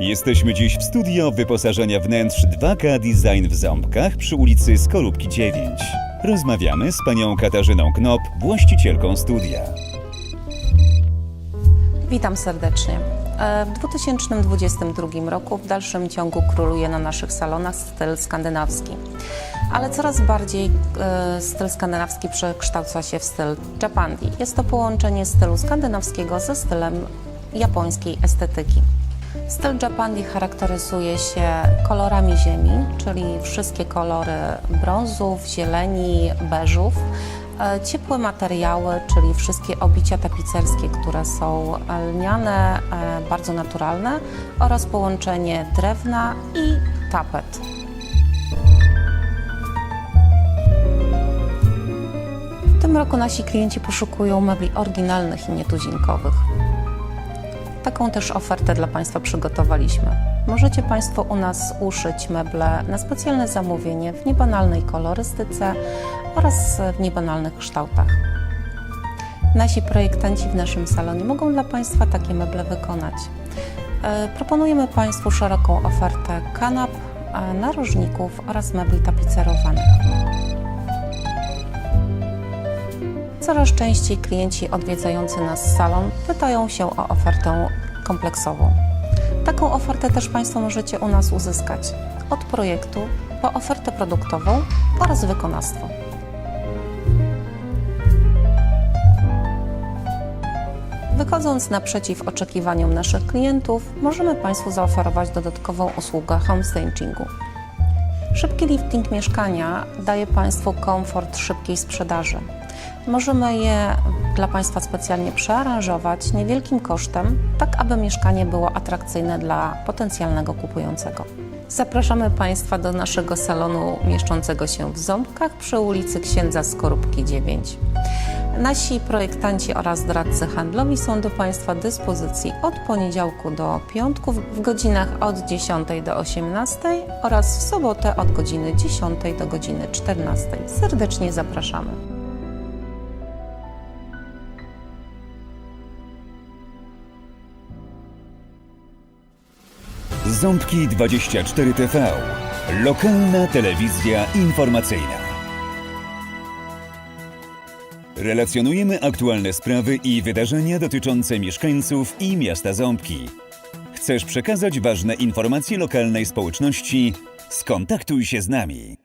Jesteśmy dziś w studio wyposażenia wnętrz 2K Design w Ząbkach przy ulicy Skorupki 9. Rozmawiamy z panią Katarzyną Knop, właścicielką studia. Witam serdecznie. E, W 2022 roku w dalszym ciągu króluje na naszych salonach styl skandynawski. Ale coraz bardziej e, styl skandynawski przekształca się w styl Japandi. Jest to połączenie stylu skandynawskiego ze stylem japońskiej estetyki. Styl Japandi charakteryzuje się kolorami ziemi, czyli wszystkie kolory brązów, zieleni, beżów, e, ciepłe materiały, czyli wszystkie obicia tapicerskie, które są lniane, e, bardzo naturalne oraz połączenie drewna i tapet. W tym roku nasi klienci poszukują mebli oryginalnych i nietuzinkowych. Taką też ofertę dla Państwa przygotowaliśmy. Możecie Państwo u nas uszyć meble na specjalne zamówienie w niebanalnej kolorystyce oraz w niebanalnych kształtach. Nasi projektanci w naszym salonie mogą dla Państwa takie meble wykonać. E, Proponujemy Państwu szeroką ofertę kanap, e, narożników oraz mebli tapicerowanych. Coraz częściej klienci odwiedzający nas salon pytają się o ofertę kompleksową. Taką ofertę też Państwo możecie u nas uzyskać od projektu po ofertę produktową oraz wykonawstwo. Wychodząc naprzeciw oczekiwaniom naszych klientów, możemy Państwu zaoferować dodatkową usługę homestagingu. Szybki lifting mieszkania daje Państwu komfort szybkiej sprzedaży. Możemy je dla Państwa specjalnie przearanżować niewielkim kosztem, tak aby mieszkanie było atrakcyjne dla potencjalnego kupującego. Zapraszamy Państwa do naszego salonu mieszczącego się w Ząbkach przy ulicy Księdza Skorupki 9. Nasi projektanci oraz doradcy handlowi są do Państwa dyspozycji od poniedziałku do piątku w godzinach od 10 do 18 oraz w sobotę od godziny 10 do godziny 14. Serdecznie zapraszamy. Ząbki 24 TV. Lokalna telewizja informacyjna. Relacjonujemy aktualne sprawy i wydarzenia dotyczące mieszkańców i miasta Ząbki. Chcesz przekazać ważne informacje lokalnej społeczności? Skontaktuj się z nami.